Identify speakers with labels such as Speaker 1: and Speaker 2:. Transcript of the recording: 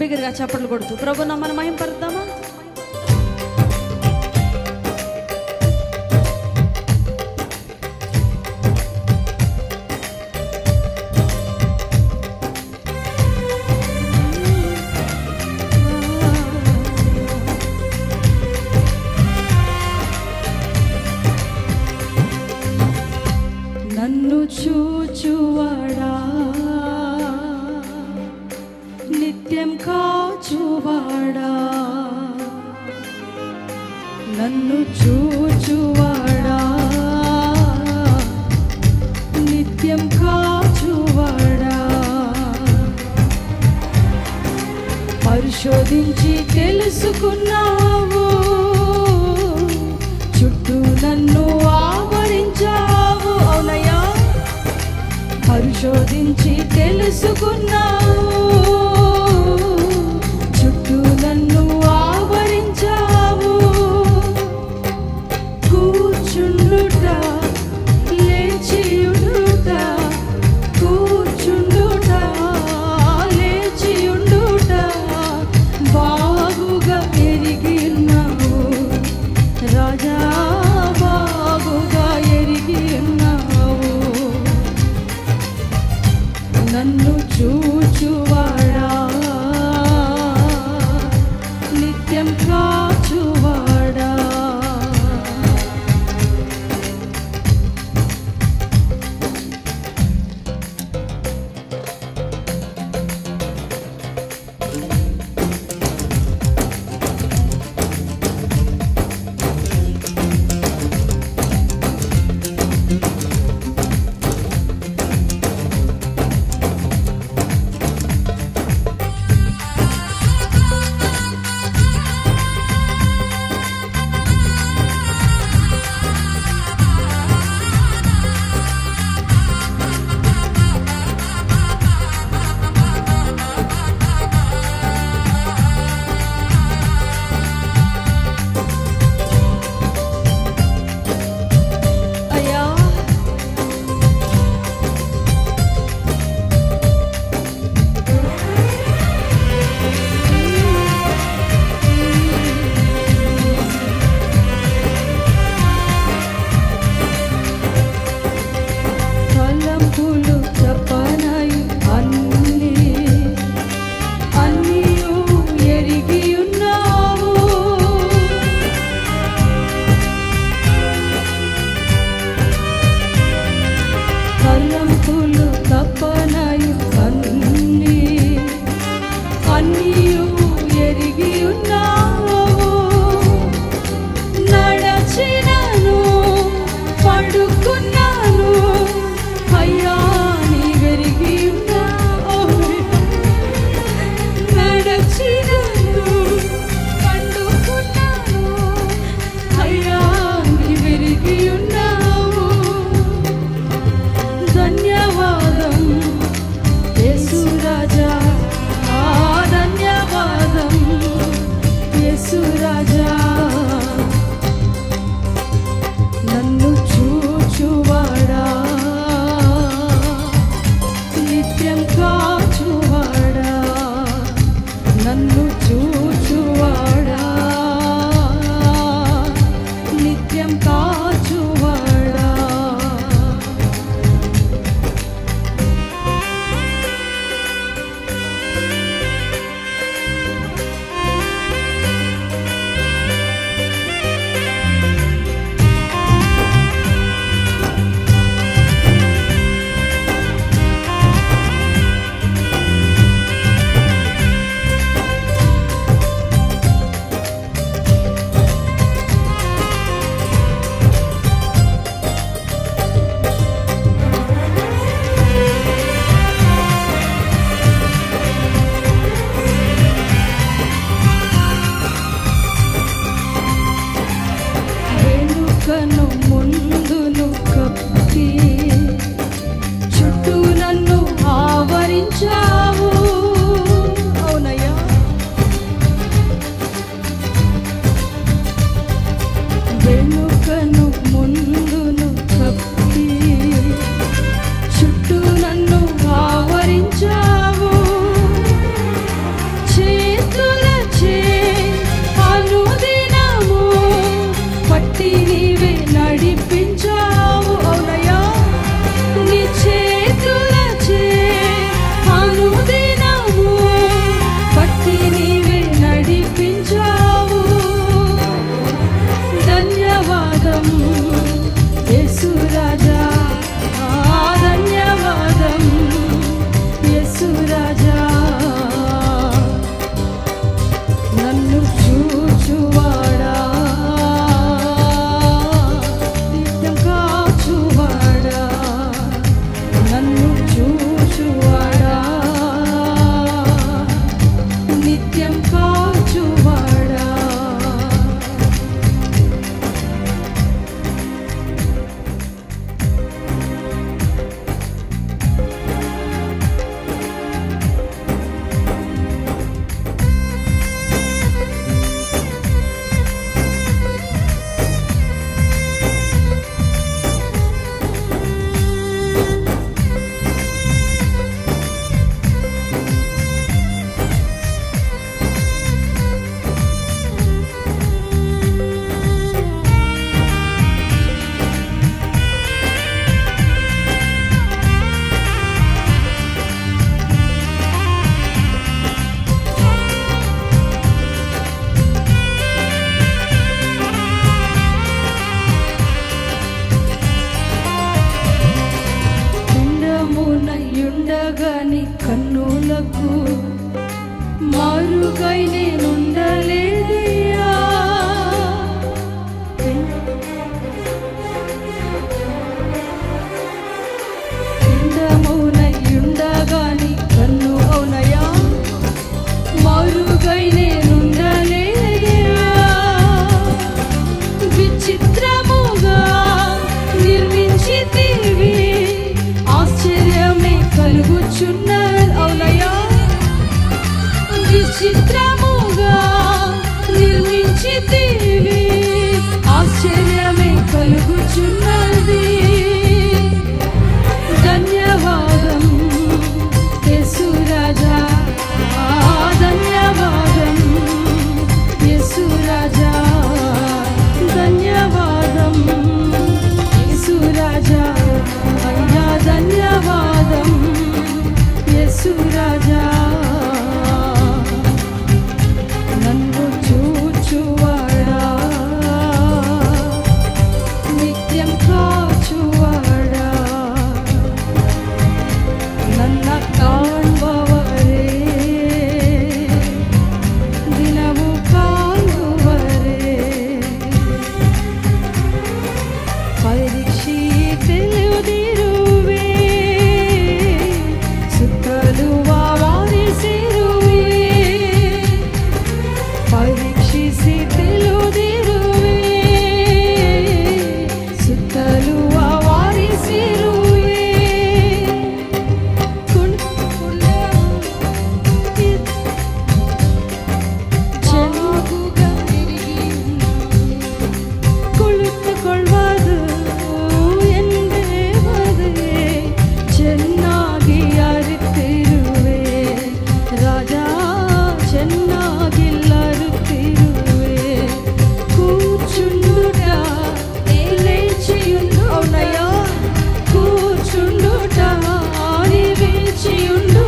Speaker 1: బిగ్గరగా చప్పట్లు కొడుతూ. ప్రభు నమ్మని మహింపరుద్దామా? నన్ను చూచువా? Choo choo chu gönlüm ശിക്ഷയുണ്ട്